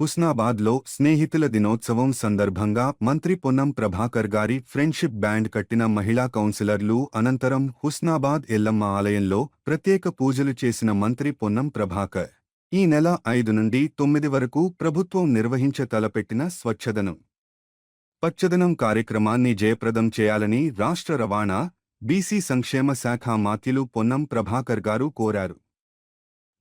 హుస్నాబాద్లో స్నేహితుల దినోత్సవం సందర్భంగా మంత్రి పొన్నం ప్రభాకర్ గారి ఫ్రెండ్షిప్ బ్యాండ్ కట్టిన మహిళా కౌన్సిలర్లు అనంతరం హుస్నాబాద్ ఎల్లమ్మ ఆలయంలో ప్రత్యేక పూజలు చేసిన మంత్రి పొన్నం ప్రభాకర్. ఈ నెల ఐదు నుండి తొమ్మిది వరకు ప్రభుత్వం నిర్వహించ తలపెట్టిన స్వచ్ఛదనం. పచ్చదనం కార్యక్రమాన్ని జయప్రదం చేయాలని రాష్ట్ర రవాణా బీసీ సంక్షేమ శాఖ మాత్యులు పొన్నం ప్రభాకర్ గారు కోరారు.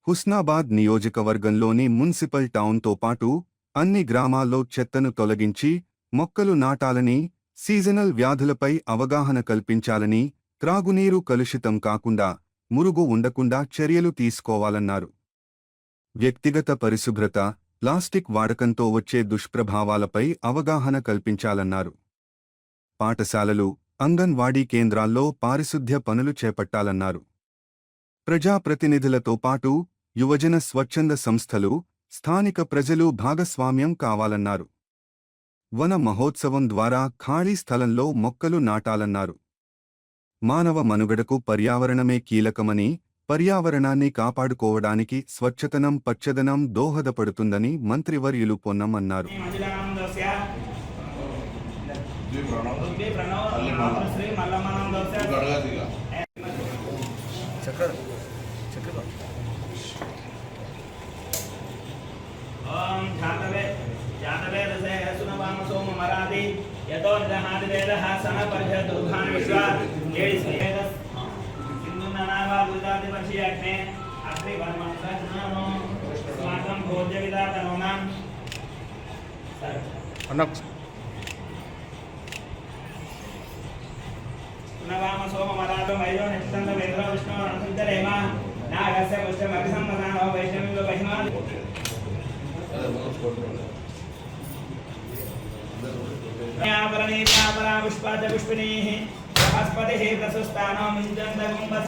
హుస్నాబాద్ నియోజకవర్గంలోని మున్సిపల్ టౌన్తో పాటు అన్ని గ్రామాల్లో చెత్తను తొలగించి మొక్కలు నాటాలని సీజనల్ వ్యాధులపై అవగాహన కల్పించాలని త్రాగునీరు కలుషితం కాకుండా మురుగు ఉండకుండా చర్యలు తీసుకోవాలన్నారు. వ్యక్తిగత పరిశుభ్రత ప్లాస్టిక్ వాడకంతో వచ్చే దుష్ప్రభావాలపై అవగాహన కల్పించాలన్నారు. పాఠశాలలు అంగన్వాడీ కేంద్రాల్లో పారిశుద్ధ్య పనులు చేపట్టాలన్నారు. ప్రజాప్రతినిధులతో పాటు యువజన స్వచ్ఛంద సంస్థలు స్థానిక ప్రజలు భాగస్వామ్యం కావాలన్నారు. వన మహోత్సవం ద్వారా ఖాళీ స్థలంలో మొక్కలు నాటాలన్నారు. మానవ మనుగడకు పర్యావరణమే కీలకమని పర్యావరణాన్ని కాపాడుకోవడానికి స్వచ్ఛతనం పచ్చదనం దోహదపడుతుందని మంత్రివర్యులు పొన్నం అన్నారు. ప్రణవ్. चक्कर चक्कर ओम जातवे जातवे रसे सुन वाम सोम मरादि यतो निदहाद वेदः सन परह दुर्घान विश्वा जेडिस वेदस सिंधु ननावा गुदादि वर्षि अग्ने अग्नि वर्मसा नामं स्वागम भोज्य विदातनोनां अनक्ष पुनः वाम सोम मरादो वैयो निष्ठ चिन्तयेम नागस्य पुष्टम् अभिसम्मतानो वैष्णविं महिमान् परा पुष्पा च पुष्पिणीः बृहस्पतिः प्रसुस्थानो मुञ्चन्तकुम्भ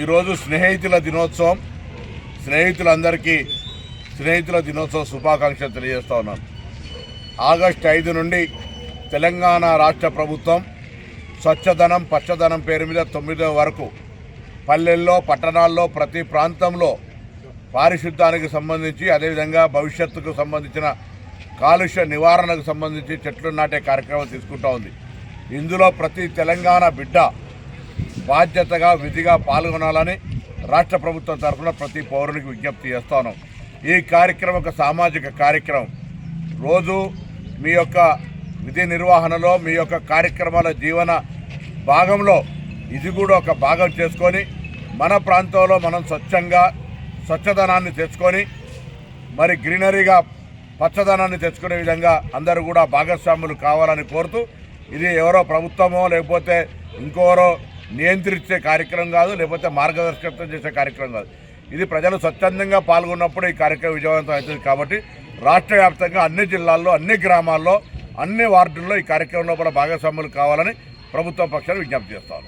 ఈరోజు స్నేహితుల దినోత్సవం. స్నేహితులందరికీ స్నేహితుల దినోత్సవం శుభాకాంక్షలు తెలియజేస్తా ఉన్నాను. ఆగస్టు ఐదు నుండి తెలంగాణ రాష్ట్ర ప్రభుత్వం స్వచ్ఛదనం పచ్చదనం పేరు మీద తొమ్మిదో వరకు పల్లెల్లో పట్టణాల్లో ప్రతి ప్రాంతంలో పారిశుద్ధ్యానికి సంబంధించి అదేవిధంగా భవిష్యత్తుకు సంబంధించిన కాలుష్య నివారణకు సంబంధించి చెట్లు నాటే కార్యక్రమం తీసుకుంటా ఉంది. ఇందులో ప్రతి తెలంగాణ బిడ్డ బాధ్యతగా విధిగా పాల్గొనాలని రాష్ట్ర ప్రభుత్వం తరఫున ప్రతి పౌరునికి విజ్ఞప్తి చేస్తాను. ఈ కార్యక్రమం ఒక సామాజిక కార్యక్రమం. రోజు మీ యొక్క విధి నిర్వహణలో మీ యొక్క కార్యక్రమాల జీవన భాగంలో ఇది కూడా ఒక భాగం చేసుకొని మన ప్రాంతంలో మనం స్వచ్ఛంగా స్వచ్ఛదనాన్ని తెచ్చుకొని మరి గ్రీనరీగా పచ్చదనాన్ని తెచ్చుకునే విధంగా అందరూ కూడా భాగస్వాములు కావాలని కోరుతూ ఇది ఎవరో ప్రభుత్వమో లేకపోతే ఇంకోరో నియంత్రించే కార్యక్రమం కాదు లేకపోతే మార్గదర్శకత్వం చేసే కార్యక్రమం కాదు. ఇది ప్రజలు స్వచ్ఛందంగా పాల్గొన్నప్పుడు ఈ కార్యక్రమం విజయవంతం అవుతుంది కాబట్టి రాష్ట్ర వ్యాప్తంగా అన్ని జిల్లాల్లో అన్ని గ్రామాల్లో అన్ని వార్డుల్లో ఈ కార్యక్రమంలో కూడా భాగస్వాములు కావాలని ప్రభుత్వ పక్షాలు విజ్ఞప్తి చేస్తాను.